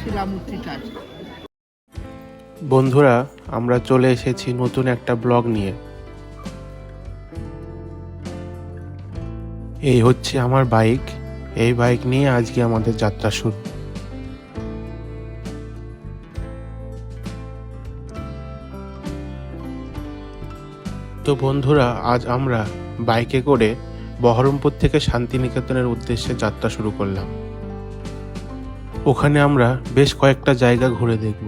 আছে বন্ধুরা, আমরা চলে এসেছি নতুন একটা ব্লগ নিয়ে। এই হচ্ছে আমার বাইক। এই বাইক নিয়ে আজকে আমাদের যাত্রা শুরু। তো বন্ধুরা, আজ আমরা বাইকে করে বহরমপুর থেকে শান্তিনিকেতনের উদ্দেশ্যে যাত্রা শুরু করলাম। ওখানে আমরা বেশ কয়েকটা জায়গা ঘুরে দেখব।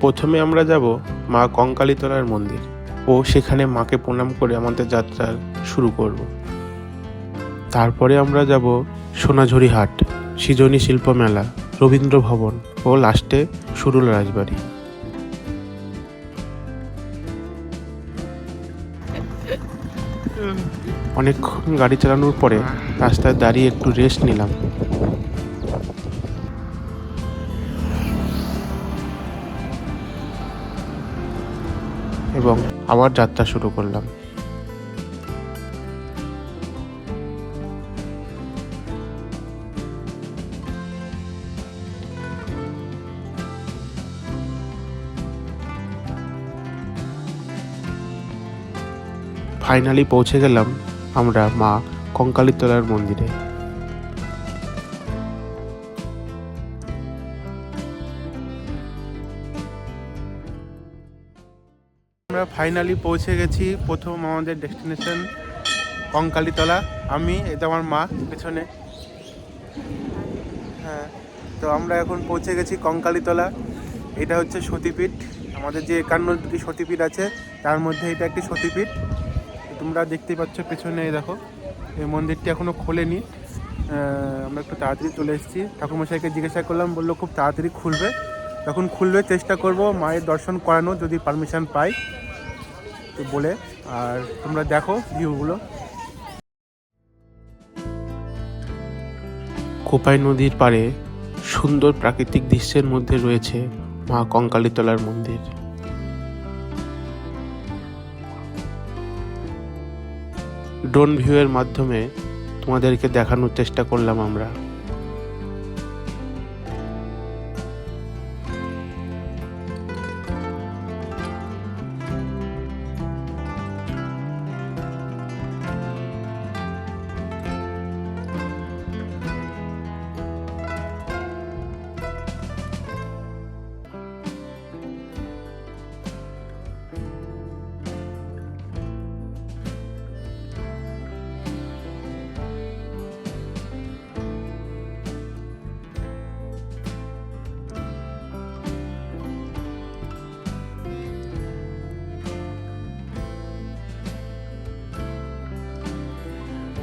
প্রথমে আমরা যাব মা কঙ্কালীতলার মন্দির ও সেখানে মাকে প্রণাম করে আমাদের যাত্রা শুরু করব। তারপরে আমরা যাব সোনাঝুরি হাট, সৃজনী শিল্প মেলা, রবীন্দ্র ভবন ও লাস্টে সুরুল রাজবাড়ি। অনেকক্ষণ গাড়ি চালানোর পরে রাস্তায় দাঁড়িয়ে একটু রেস্ট নিলাম। আবার যাত্রা শুরু করলাম। ফাইনালি পৌঁছে গেলাম আমরা মা কঙ্কালীতলার মন্দিরে। আমরা ফাইনালি পৌঁছে গেছি প্রথম আমাদের ডেস্টিনেশন কঙ্কালীতলা। আমি এটা আমার মা, পেছনে। হ্যাঁ তো আমরা এখন পৌঁছে গেছি কঙ্কালীতলা। এটা হচ্ছে সতীপীঠ। আমাদের যে একান্ন দুটি সতীপীঠ আছে, তার মধ্যে এটা একটি সতীপীঠ। তোমরা দেখতেই পাচ্ছ পেছনে দেখো, এই মন্দিরটি এখনও খোলেনি। আমরা একটু তাড়াতাড়ি চলে এসেছি। ঠাকুরমশাইকে জিজ্ঞাসা করলাম, বলল খুব তাড়াতাড়ি খুলবে। যখন খুলবে, চেষ্টা করব মায়ের দর্শন করানো যদি পারমিশন পাই। বলে, আর তোমরা দেখো ভিউগুলো। কোপাই নদীর পাড়ে সুন্দর প্রাকৃতিক দৃশ্যের মধ্যে রয়েছে মা কঙ্কালীতলার মন্দির। ড্রোন ভিউয়ের মাধ্যমে তোমাদেরকে দেখানোর চেষ্টা করলাম আমরা।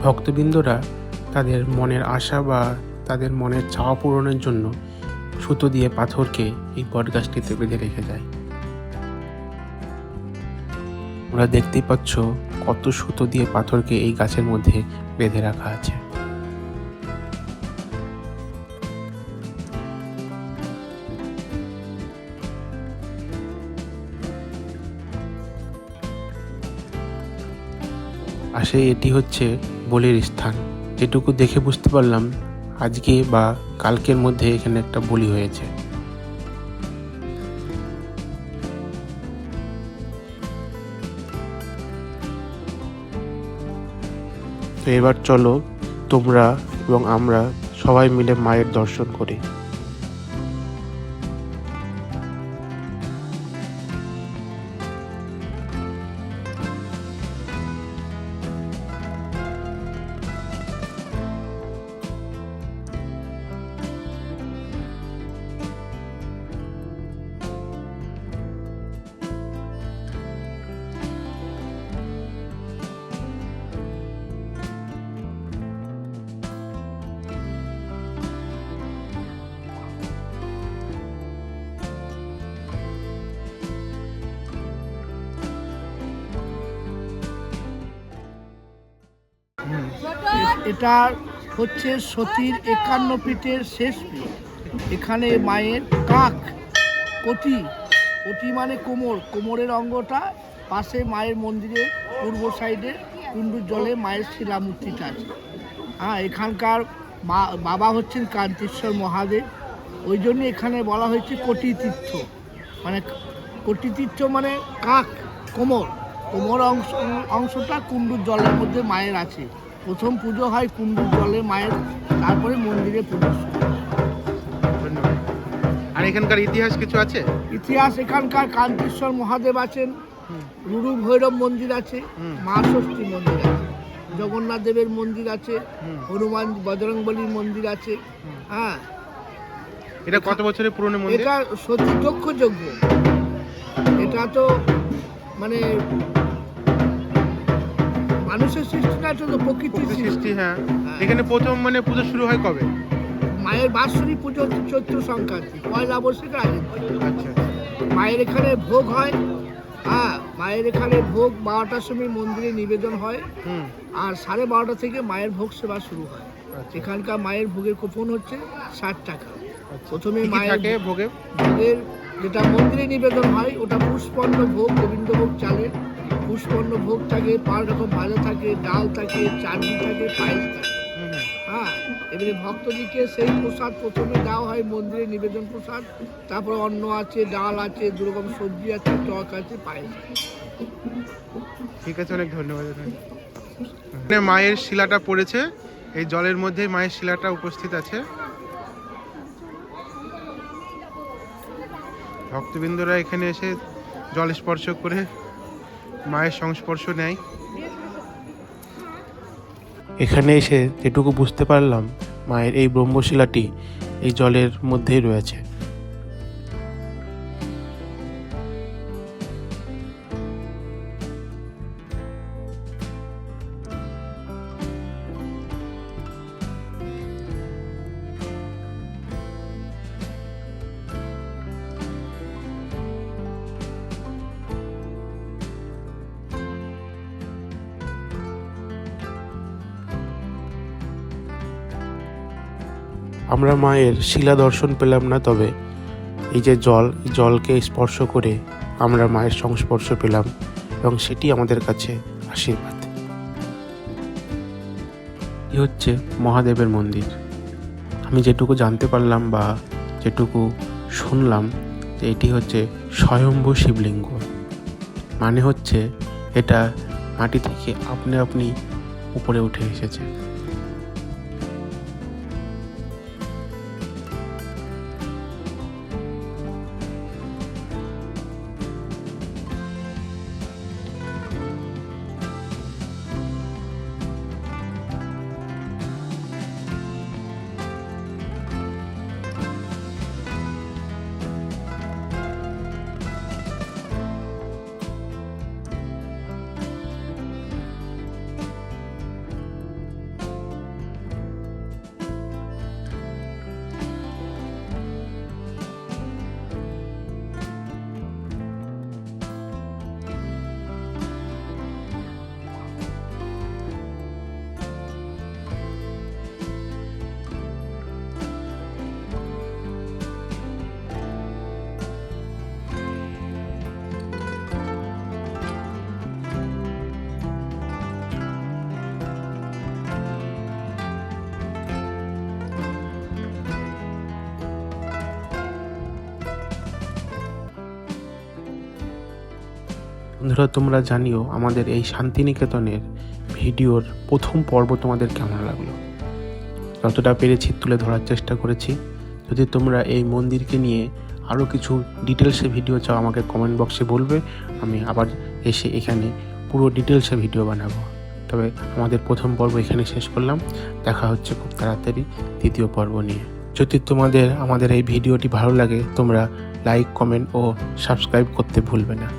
ভক্তবৃন্দরা তাদের মনের আশা বা তাদের মনের চাওয়া পূরণের জন্য সুতো দিয়ে পাথরকে এই বটগাছটিতে বেঁধে রেখে যায়। তোমরা দেখতেই পাচ্ছ কত সুতো দিয়ে পাথরকে এই গাছের মধ্যে বেঁধে রাখা আছে। আসে এটি হচ্ছে বলির স্থান। যেটুকু দেখে বুঝতে পারলাম আজকে বা কালকের মধ্যে এখানে একটা বলি হয়েছে। তো এবার চলো তোমরা এবং আমরা সবাই মিলে মায়ের দর্শন করি। এটা হচ্ছে সতীর একান্ন পীঠের শেষ পীঠ। এখানে মায়ের কাক, কোটি? কোটি মানে কোমর। কোমরের অঙ্গটা পাশে মায়ের মন্দিরের পূর্ব সাইডে কুণ্ডুর জলে মায়ের শিলামূর্তিটা আছে। হ্যাঁ এখানকার বাবা হচ্ছেন কান্তেশ্বর মহাদেব। ওই জন্য এখানে বলা হয়েছে কোটি তীর্থ মানে কোটি তীর্থ মানে কাক, কোমর। কোমর অংশ অংশটা কুণ্ডুর জলের মধ্যে মায়ের আছে। প্রথম পুজো হয় কুণ্ডুর জলে মায়ের তারপরে মন্দিরে পুজো আর এখানকার ইতিহাস কিছু আছে? ইতিহাস এখানকার কান্তেশ্বর মহাদেব আছেন রুরু ভৈরব মন্দির আছে মা ষষ্ঠী মন্দির আছে জগন্নাথ দেবের মন্দির আছে হনুমান বজরংবলীর মন্দির আছে হ্যাঁ। এটা কত বছরের পুরনো মন্দির? এটা সতী দক্ষ যজ্ঞ। এটা তো মানে মানুষের সৃষ্টি না তো প্রকৃতির সৃষ্টি। হ্যাঁ। হ্যাঁ। এখানে প্রথম মানে পুজো শুরু হয় কবে? মায়ের বাৎসরিক পুজো হচ্ছে চৈত্র সংক্রান্তি পয়লা বৈশাখের আগে। আচ্ছা মায়ের এখানে ভোগ হয় হ্যাঁ মায়ের এখানে ভোগ বারোটার সময় মন্দিরে নিবেদন হয়। আর সাড়ে বারোটা থেকে মায়ের ভোগ সেবা শুরু হয়। আচ্ছা। এখানকার মায়ের ভোগের কুপন হচ্ছে ষাট টাকা। আচ্ছা। প্রথমে মায়ের থাকে ভোগে? ভোগের যেটা মন্দিরে নিবেদন হয়, ওটা পুষ্পন্ন ভোগ গোবিন্দভোগ চালের। পুষ্পন্ন ভোগ থাকে, পাঁচ রকম ভাজা থাকে, ডাল থাকে, চাটনি থাকে, পায়েস থাকে। হ্যাঁ এবারে ভক্তদিকে সেই প্রসাদ প্রথমে দেওয়া হয়, মন্দিরে নিবেদন প্রসাদ। তারপর অন্ন আছে, ডাল আছে, দু রকম সবজি আছে, টক আছে, পায়েস ঠিক আছে, অনেক ধন্যবাদ। মায়ের শিলাটা পড়েছে। এই জলের মধ্যে মায়ের শিলাটা উপস্থিত আছে। ভক্তবৃন্দরা এখানে এসে জল স্পর্শ করে মায়ের সংস্পর্শ নেয়। এখানে এসে যেটুকু বুঝতে পারলাম, মায়ের এই ব্রহ্মশিলাটি এই জলের মধ্যেই রয়েছে। আমরা মায়ের শিলা দর্শন পেলাম না তবে, এই যে জল জলকে স্পর্শ করে আমরা মায়ের সংস্পর্শ পেলাম এবং সেটি আমাদের কাছে আশীর্বাদ। এ হচ্ছে মহাদেবের মন্দির। আমি যেটুকু জানতে পারলাম বা যেটুকু শুনলাম যে এটি হচ্ছে স্বয়ম্ভু শিবলিঙ্গ। মানে হচ্ছে এটা মাটি থেকে আপনি আপনি উপরে উঠে এসেছে। বন্ধুরা, তোমরা জানিও আমাদের এই শান্তিনিকেতনের ভিডিওর প্রথম পর্ব তোমাদের কেমন লাগল? যতটা পেরেছি তুলে ধরার চেষ্টা করেছি। যদি তোমরা এই মন্দিরকে নিয়ে আরও কিছু ডিটেলসে ভিডিও চাও, আমাকে কমেন্ট বক্সে বলবে। আমি আবার এসে এখানে পুরো ডিটেলসে ভিডিও বানাবো। তবে আমাদের প্রথম পর্ব এখানে শেষ করলাম। দেখা হচ্ছে খুব তাড়াতাড়ি দ্বিতীয় পর্ব নিয়ে। যদি তোমাদের, আমাদের এই ভিডিওটি ভালো লাগে, তোমরা লাইক কমেন্ট ও সাবস্ক্রাইব করতে ভুলবে না।